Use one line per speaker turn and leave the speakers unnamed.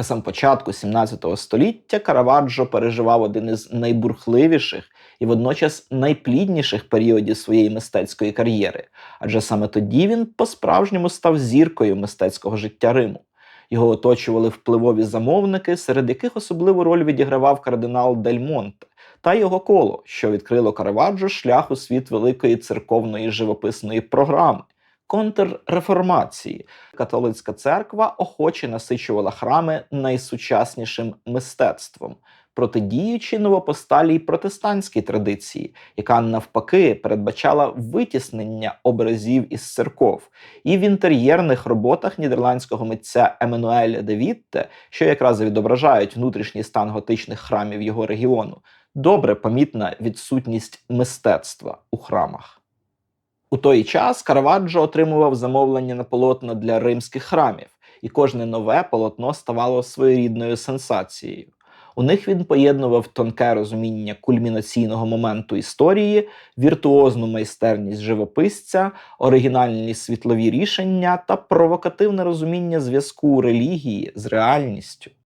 На сам початку 17 століття Караваджо переживав один із найбурхливіших і водночас найплідніших періодів своєї мистецької кар'єри, адже саме тоді він по-справжньому став зіркою мистецького життя Риму. Його оточували впливові замовники, серед яких особливу роль відігравав кардинал Дель Монте та його коло, що відкрило Караваджо шлях у світ великої церковної живописної програми. Контрреформації католицька церква охоче насичувала храми найсучаснішим мистецтвом, протидіючи новопосталій протестантській традиції, яка навпаки передбачала витіснення образів із церков, і в інтер'єрних роботах нідерландського митця Еммануеля де Вітте, що якраз відображають внутрішній стан готичних храмів його регіону, добре помітна відсутність мистецтва у храмах. У той час Караваджо отримував замовлення на полотна для римських храмів, і кожне нове полотно ставало своєрідною сенсацією. У них він поєднував тонке розуміння кульмінаційного моменту історії, віртуозну майстерність живописця, оригінальні світлові рішення та провокативне розуміння зв'язку релігії з реальністю.